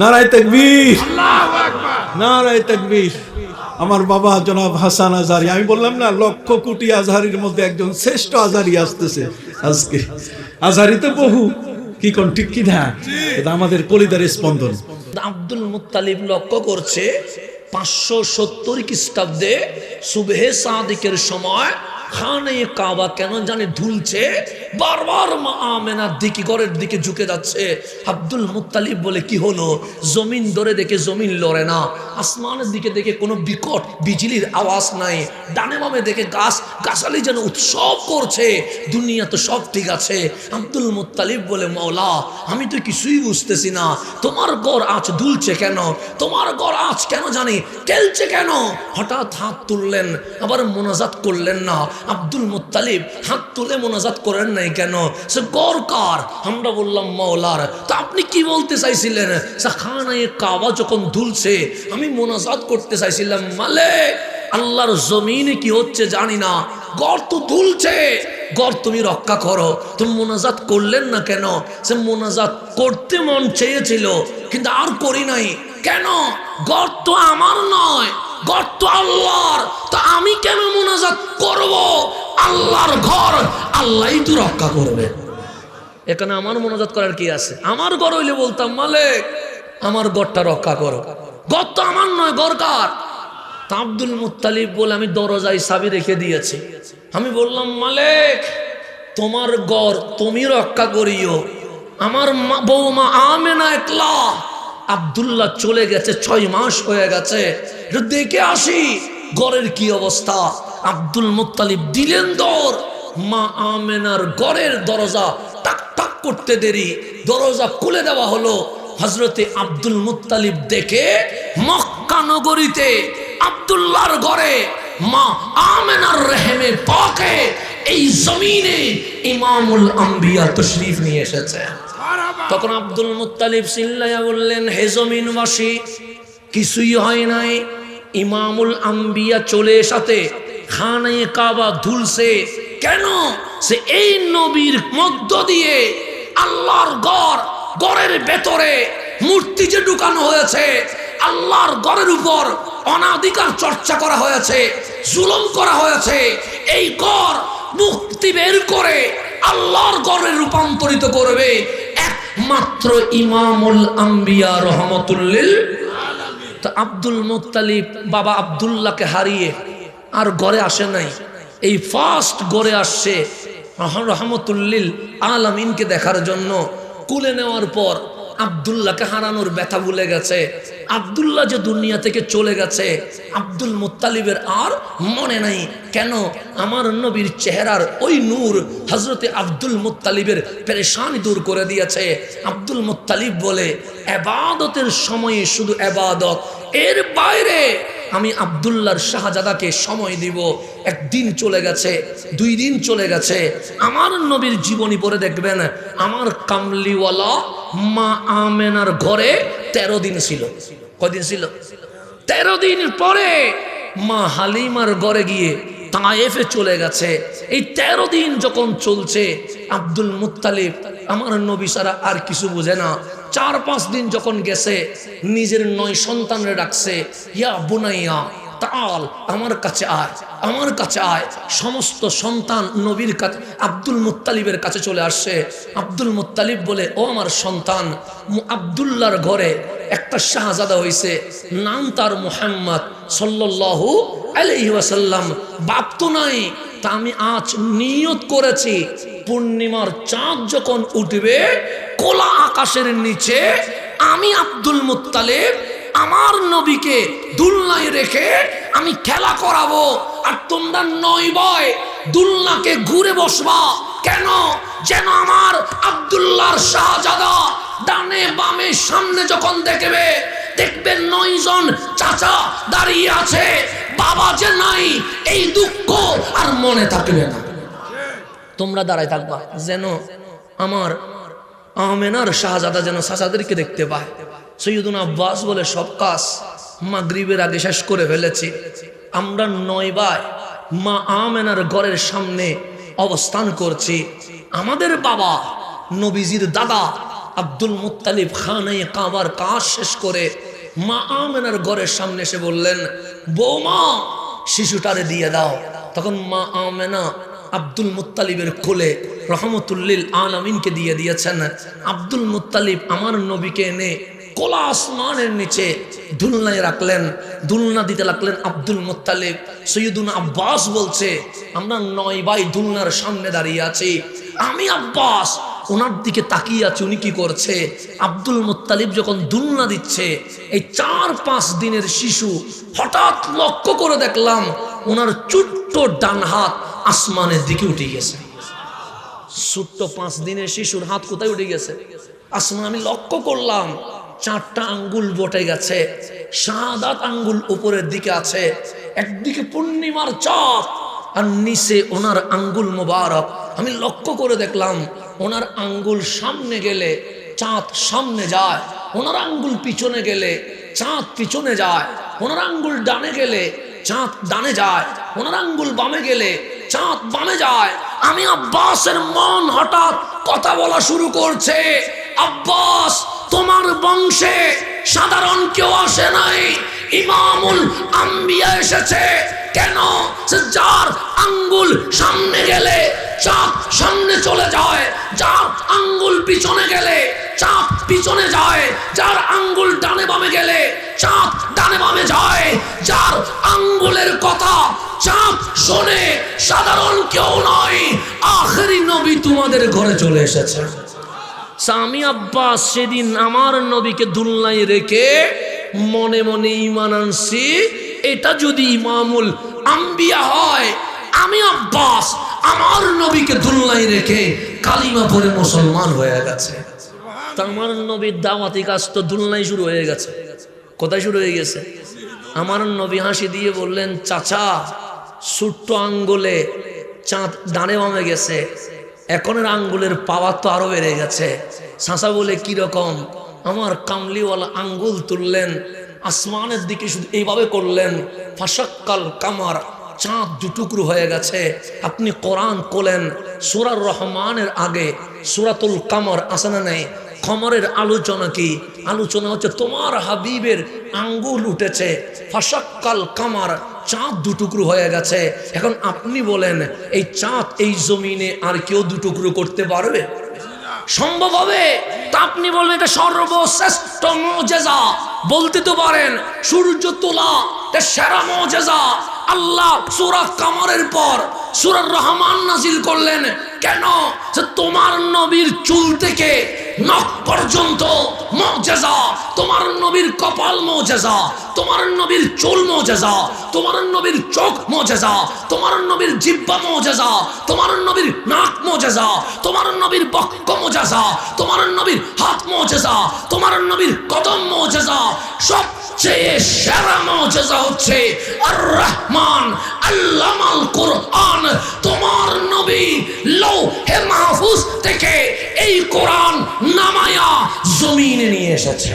নারায় তকবীর। নারায় তকবীর। আমার বাবা জনাব হাসান আজহারি, আমি বললাম না, লক্ষ কোটি আজহারির মধ্যে একজন শ্রেষ্ঠ আজহারি আসতেছে আজকে। আজহারি তো বহু, কি কোন ঠিক কি না? এটা আমাদের কলিদার স্পন্দন। আব্দুল মুত্তালিব লক্ষ্য করছে, পাঁচশো সত্তর খ্রিস্টাব্দে সুবেহে সাদিকের সময় খানে কাবা কেন জানে ধুলছে? বারবার মা আমেনার দিকে, ঘরের দিকে ঝুঁকে যাচ্ছে। আব্দুল মুত্তালিব বলে, কি হলো? জমিন ধরে দেখে জমিন লড়ে না। আসমানের দিকে দেখে কোনো বিকট বিজলির আওয়াজ নাই। ডানে বামে দেখে গাছ, গাছালি যেন উৎসব করছে। দুনিয়া তো সব ঠিক আছে। আব্দুল মুত্তালিব বলে মৌলা আমি তো কিছুই বুঝতেছি না। তোমার গড় আজ দুলছে কেন? তোমার গড় আজ কেন জানি টেলছে কেন? হঠাৎ হাত তুললেন, আবার মোনাজাত করলেন না। আব্দুল মুত্তালিব হাত তুলে মোনাজাত করেন নাই কেন? সে গড় কার? আমরা বললাম মৌলার তা আপনি কি বলতে চাইছিলেন? খানায় কাবা যখন দুলছে আমি মোনাজাত করতে চাইছিলাম, মালিক, আল্লাহর জমিনে কি হচ্ছে জানি না। তো দুলছে গড় তুমি রক্ষা করো। তুমি মোনাজাত করলেন না কেন? সে মোনাজাত করতে মন চেয়েছিল, কিন্তু আর করি নাই। কেন? গড় তো আমার নয়, গড় তো আল্লাহর। তা আমি কেন করব, আল্লাহর ঘর আল্লাহই তো রক্ষা করবে। এখানে আমার মোনাজাত করার কি আছে? আমার ঘর হইলে বলতাম, মালিক, আমার গড়টা রক্ষা করো। গড় তো আমার নয় গড় কার? তা আব্দুল মুত্তালিব বলে আমি দরজায় সাবি রেখে দিয়েছি। আমি বললাম, মালিক, তোমার গড় তুমি রক্ষা করিও। আমার মা বৌমা আমেনা একলা। আব্দুল্লাহ চলে গেছে, ছয় মাস হয়ে গেছে। দেখে আসি গড়ের কি অবস্থা? আব্দুল মুত্তালিব দিলেন দর। মা আমেনার গড়ের দরজা টাক টাক করতে দেরি। দরজা খুলে দেওয়া হলো। হজরতে আব্দুল মুতালিব দেখে মক্কা নগরীতে আব্দুল্লাহর ঘরে মা আমেনার রেহেমে পাকে এই জমিনে ইমামুল আম্বিয়া তশরিফ নিয়ে এসেছে। তখন আব্দুল মুত্তালিব সিল্লাইয়া বললেন, হে জমিনবাসী, কিছুই হয় নাই। ইমামুল আম্বিয়া চলে এসাতে খানে কাবা ধুলছে। কেন? সে এই নবীর মধ্য দিয়ে আল্লাহর গড়, গড়ের ভেতরে মূর্তি যে ঢুকানো হয়েছে, আল্লাহর গড়ের উপর অনাধিকার চর্চা করা হয়েছে, জুলম করা হয়েছে, এই গড় মুক্তি বের করে আল্লাহর গড়ে রূপান্তরিত করবে একমাত্র ইমামুল আম্বিয়া রহমতুল্লিল তো আব্দুল মুত্তালিব বাবা আব্দুল্লাহকে হারিয়ে আর গড়ে আসে নাই। এই ফার্স্ট গড়ে আসছে রহ- রহমতুল্লিল আলামিনকে দেখার জন্য। কুলে নেওয়ার পর আবদুল্লাহকে হারানোর ব্যথা ভুলে গেছে। আবদুল্লাহ যে দুনিয়া থেকে চলে গেছে, আব্দুল মুত্তালিবের আর মনে নাই। কেন? আমার নবীর চেহারার ওই নূর হজরতে আব্দুল মুত্তালিবের পেরেশানি দূর করে দিয়েছে। আব্দুল মুত্তালিব বলে, এবাদতের সময়ে শুধু এবাদত, এর বাইরে আমি আবদুল্লার শাহজাদাকে সময় দিব। একদিন চলে গেছে, দুই দিন চলে গেছে। আমার নবীর জীবনী পড়ে দেখবেন, আমার কামলিওয়ালা মা আমেনার ঘরে তেরো দিন ছিল। কদিন ছিল? তেরো দিন পরে মা হালিমার ঘরে গিয়ে তায়েফে চলে গেছে। এই তেরো দিন যখন চলছে আব্দুল মুত্তালিব, আমার নবী সারা আর কিছু বুঝে না। চার পাঁচ দিন যখন গেছে, নিজের নয় সন্তানরে ডাকছে, ইয়া বুনাইয়া, তাল, আমার কাছে আয়, আমার কাছে আয়। সমস্ত সন্তান নবীর কাছে, আব্দুল মুত্তালিবের কাছে চলে আসছে। আব্দুল মুত্তালিব বলে, ও আমার সন্তান আব্দুল্লাহর ঘরে একটা শাহজাদা হয়েছে নাম তার মুহাম্মদ আলাইহি ওয়াসাল্লাম। বাপ তো নাই, তা আমি আজ নিয়ত করেছি। পূর্ণিমার চাঁদ যখন উঠবে কোলা আকাশের নিচে আমি আব্দুল মুত্তালিব, আমার নবীকে দুলনায় রেখে আমি খেলা করাবো। আর তোমরা নয় বয় দুলনাকে ঘুরে বসবা। কেন? যেন আমার আব্দুল্লাহর শাহজাদা ডানে বামে সামনে যখন দেখবে দেখবেন নয় জন চাচা দাঁড়িয়ে আছে। বাবা যে নাই, এই দুঃখ আর মনে থাকবে না। তোমরা দাঁড়ায় থাকবা। যেন আমার আমেনার শাহজাদা যেন চাচাদেরকে দেখতে পায়। সৈয়দুন আব্বাস বলে, সব কাজ মা মাগরিবের আগে শেষ করে ফেলেছি। আমরা নয় ভাই মা আমেনার ঘরের সামনে অবস্থান করছি। আমাদের বাবা, নবীজির দাদা আব্দুল মুত্তালিব খানে কাবার কাজ শেষ করে মা আমেনার ঘরের সামনে এসে বললেন, বৌমা, শিশুটারে দিয়ে দাও। তখন মা আমেনা আব্দুল মুত্তালিবের কোলে রহমতুল্লিল আলামিনকে দিয়ে দিয়েছেন। আব্দুল মুত্তালিব আমার নবীকে এনে কোলা আসমানের নিচে দুলনায় রাখলেন, দুলনা দিতে লাগলেন আব্দুল মুত্তালিব। সৈয়দুন আব্বাস বলছে, আমরা নয় ভাই দুলনার সামনে দাঁড়িয়ে আছি। আমি আব্বাস, ওনার দিকে তাকিয়ে আছে, উনি কি করছে? আব্দুল মুত্তালিব যখন দুলনা দিচ্ছে, এই চার পাঁচ দিনের শিশু হঠাৎ লক্ষ্য করে দেখলাম, ওনার ছোট্ট ডান হাত আসমানের দিকে উঠে গেছে। ছোট্ট পাঁচ দিনের শিশুর হাত কোথায় উঠে গেছে? আসমান আমি লক্ষ্য করলাম, চারটা আঙ্গুল বটে গেছে সাদাত আঙ্গুল উপরের দিকে আছে, একদিকে পূর্ণিমার চাঁদ আর নিচে ওনার আঙ্গুল মোবারক। আমি লক্ষ্য করে দেখলাম, ওনার আঙ্গুল সামনে গেলে চাঁদ সামনে যায়, ওনার আঙ্গুল পিছনে গেলে চাঁদ পিছনে যায়, ওনার আঙ্গুল ডানে গেলে চাঁদ ডানে যায়, ওনার আঙ্গুল বামে গেলে চাঁদ বামে যায়। আমি আব্বাসের মন হঠাৎ কথা বলা শুরু করছে। আব্বাস, তোমার বংশে সাধারণ কেউ আসে নাই। ইমামুল আম্বিয়া এসেছে। কেন? যার আঙ্গুল সামনে গেলে, চাঁদ সামনে চলে যায়। যার আঙ্গুল পিছনে গেলে চাপ পিছনে যায়, যার আঙ্গুল ডানে বামে গেলে চাপ ডানে বামে যায়। যার আঙ্গুলের কথা চাপ শোনে, সাধারণ কেউ নয়, আখেরি নবী তোমাদের ঘরে চলে এসেছে। সামি আব্বাস সেদিন আমার নবীকে দুলনাই রেখে মনে মনে ইমান আনছি। এটা যদি ইমামুল আম্বিয়া হয়, আমি আব্বাস আমার নবীকে দুলনাই রেখে কালিমা পরে মুসলমান হয়ে গেছে। আমার নবীর দাওয়াতি কাজ তো দুলনাই শুরু হয়ে গেছে। কোথায় শুরু হয়ে গেছে? আমার নবী হাসি দিয়ে বললেন, চাচা, ছোট্ট আঙ্গুলে চাঁদ ডানে বামে গেছে। এখনের আঙ্গুলের পাওয়ার তো আরও বেড়ে গেছে। সাঁসা বলে, কি রকম? আমার কামলিওয়ালা আঙ্গুল তুললেন, আসমানের দিকে শুধু এইভাবে করলেন ফাঁসাক্কাল কামার, চাঁদ দুটুকরো হয়ে গেছে। আপনি কোরআন কোলেন, সুরার রহমানের আগে সুরাতুল কামর আসে না নেই? কমরের আলোচনা কি? আলোচনা হচ্ছে তোমার হাবিবের আঙ্গুল উঠেছে ফাঁসাক্কাল কামার চাঁদ দুটুকরো হয়ে গেছে। এখন আপনি বলেন, এই চাঁদ এই জমিনে আর কেউ দুটুকরো করতে পারবে? সম্ভব হবে? তা আপনি বলবেন এটা সর্বশ্রেষ্ঠ মজেজা। বলতে তো পারেন, সূর্য তোলা, এটা সেরা মজেজা। আল্লাহ সুরা কামরের পর সুরার রহমান নাজিল করলেন। কেন যে তোমার নবীর চুল থেকে নখ পর্যন্ত মজেজা, তোমার নবীর কপাল মজেজা, তোমার নবীর চুল মজেজা, তোমার নবীর চোখ মজেজা, তোমার নবীর জিব্বা মজেজা, তোমার নবীর নাক মজেজা, তোমার নবীর বক্ষ মজেজা, তোমার নবীর হাত মজেজা, তোমার নবীর কদম মজেজা সবচেয়ে সেরা মজেজা হচ্ছে আর রহমান আল্লামাল কোরআন। তোমার নবী লৌহে মাহফুজ থেকে এই কোরআন নামায়া জমিনে নিয়ে এসেছে।